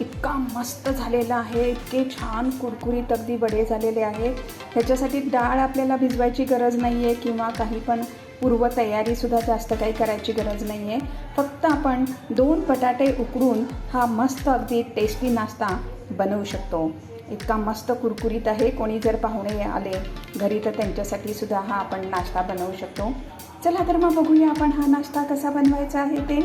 इतका मस्त झालेला आहे इतके छान कुरकुरीत अगदी वडे झालेले आहे. ह्याच्यासाठी डाळ आपल्याला भिजवायची गरज नाही आहे किंवा काही पण पूर्वतयारीसुद्धा जास्त काही करायची गरज नाही आहे फक्त आपण दोन बटाटे उकडून हा मस्त अगदी टेस्टी नाश्ता बनवू शकतो. इतका मस्त कुरकुरीत आहे कोणी जर पाहुणे आले घरी तर त्यांच्यासाठी सुद्धा हा आपण नाश्ता बनवू शकतो. चला तर मग बघूया आपण हा नाश्ता कसा बनवायचा आहे ते.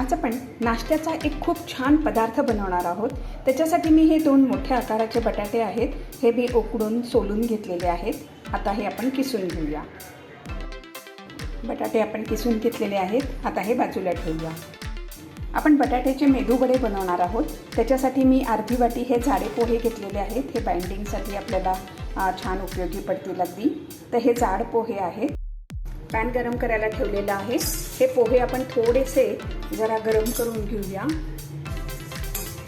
आज आपण नाश्त्याचा एक खूप छान पदार्थ बनवणार आहोत. त्याच्यासाठी मी हे दोन मोठ्या आकाराचे बटाटे आहेत. हे मी उकडून सोलून घेतलेले आहेत. आता हे आपण किसून घेऊया. बटाटे आपण किसून घेतलेले आहेत. आता हे बाजूला ठेवूया. आपण बटाट्याचे मेदू वडे बनवणार आहोत. त्याच्यासाठी मी अर्धी वाटी हे जाडे पोहे घेतलेले आहेत. हे बाइंडिंगसाठी आपल्याला छान उपयोगी पडतील अगदी. तर हे जाड पोहे आहेत. पॅन गरम करायला ठेवलेलं आहे. हे पोहे आपण थोडेसे जरा गरम करून घेऊया.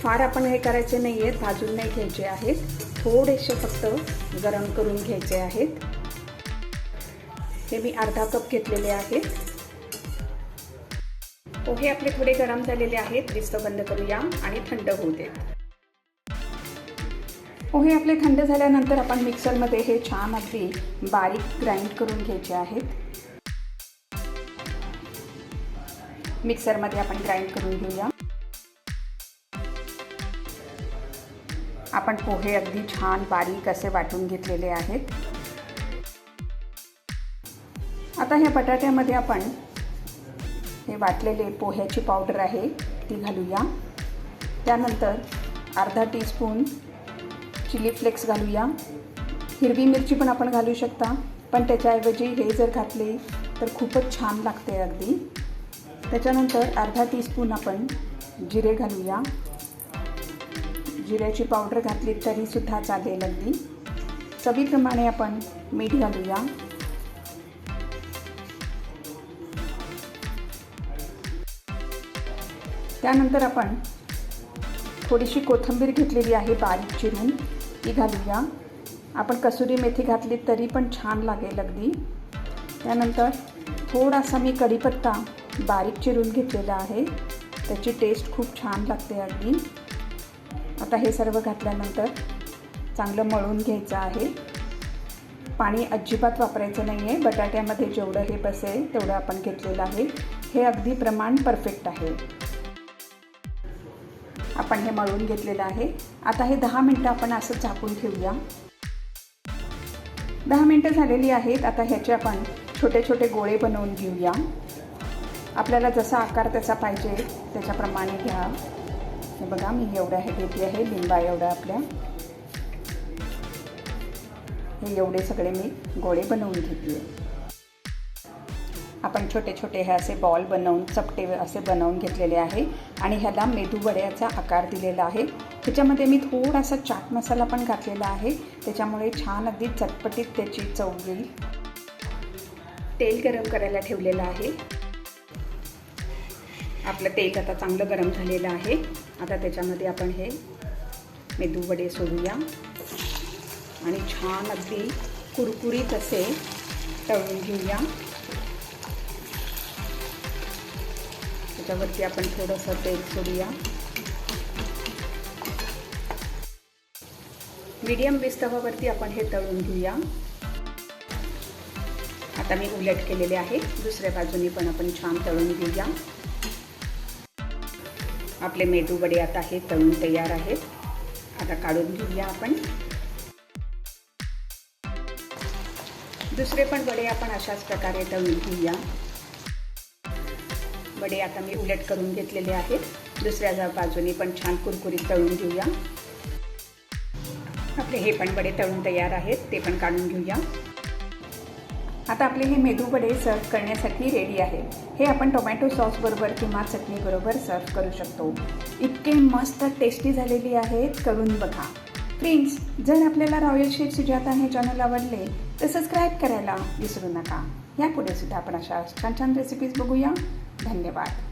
फार आपण हे करायचे नाही आहेत भाजून नाही घ्यायचे आहेत. थोडेसे फक्त गरम करून घ्यायचे आहेत. हे मी अर्धा कप घेतलेले आहेत. पोहे आपले थोडे गरम झालेले आहेत. रिस्त बंद करूया आणि थंड होऊ देत पोहे आपले थंड झाल्यानंतर आपण मिक्सरमध्ये हे छान अगदी बारीक ग्राइंड करून घ्यायचे आहेत. मिक्सरमध्ये आपण ग्राइंड करून घेऊया. आपण पोहे अगदी छान बारीक असे वाटून घेतलेले आहेत. आता ह्या बटाट्यामध्ये आपण हे वाटलेले पोह्याची पावडर आहे ती घालूया. त्यानंतर अर्धा टीस्पून चिली फ्लेक्स घालूया. हिरवी मिरची पण आपण घालू शकता पण त्याच्याऐवजी हे जर घातले तर खूपच छान लागते अगदी. त्याच्यानंतर अर्धा टीस्पून आपण जिरे घालूया. जिऱ्याची पावडर घातली तरीसुद्धा चालेल अगदी. चवीप्रमाणे आपण मीठ घालूया. त्यानंतर आपण थोडीशी कोथिंबीर घेतलेली आहे बारीक चिरून ती घालूया. आपण कसुरी मेथी घातली तरी पण छान लागेल अगदी. त्यानंतर थोडासा मी कढीपत्ता बारीक चिरून घेतलेला आहे. त्याची टेस्ट खूप छान लागते अगदी. आता हे सर्व घातल्यानंतर चांगलं मळून घ्यायचं आहे. पाणी अजिबात वापरायचं नाही आहे बटाट्यामध्ये जेवढं हे बसेल तेवढं आपण घेतलेलं आहे. हे अगदी प्रमाण परफेक्ट आहे. आपण हे मळून घेतलेलं आहे. आता हे दहा मिनटं आपण असं झाकून ठेवूया. दहा मिनटं झालेली आहेत. आता ह्याचे आपण छोटे छोटे गोळे बनवून घेऊया. आपल्याला जसा आकार त्याचा पाहिजे त्याच्याप्रमाणे घ्या. हे बघा मी एवढ्या हे घेतली आहे लिंबा एवढा आपल्या. हे एवढे सगळे मी गोळे बनवून घेतले. आपण छोटे छोटे हे असे बॉल बनवून चपटे असे बनवून घेतलेले आहे. आणि ह्याला मेदू वड्याचा आकार दिलेला आहे. त्याच्यामध्ये मी थोडासा चाट मसाला पण घातलेला आहे. त्याच्यामुळे छान अगदी चटपटीत त्याची चव येईल तेल गरम करायला ठेवलेलं आहे. आपलं तेल आता चांगलं गरम झालेलं आहे. आता त्याच्यामध्ये आपण हे मेदू वडे सोडूया. आणि छान अगदी कुरकुरीत असे तळून घेऊया. त्याच्यावरती आपण थोडंसं तेल सोडूया. मीडियम विस्तवावरती आपण हे तळून घेऊया. आता मी उलट केलेले आहे. दुसऱ्या बाजूने पण आपण छान तळून घेऊया. आपले मेदू वडे आता हे तळून तयार आहेत. आता काढून घेऊया आपण. दुसरे पण वडे आपण अशाच प्रकारे तळून घेऊया. वडे आता मी उलट करून घेतलेले आहेत. दुसऱ्या बाजूने पण छान कुरकुरीत तळून घेऊया. आपले हे पण वडे तळून तयार आहेत. ते पण काढून घेऊया. आता आपले हे मेदू वडे सर्व करण्यासाठी रेडी आहे. हे आपण टोमॅटो सॉसबरोबर किंवा चटणीबरोबर सर्व करू शकतो. इतके मस्त टेस्टी झालेली आहेत करून बघा. फ्रेंड्स जर आपल्याला रॉयल शेफ सुजाता हे चॅनल आवडले तर सबस्क्राईब करायला विसरू नका. यापुढे सुद्धा आपण अशा छान छान रेसिपीज बघूया. धन्यवाद.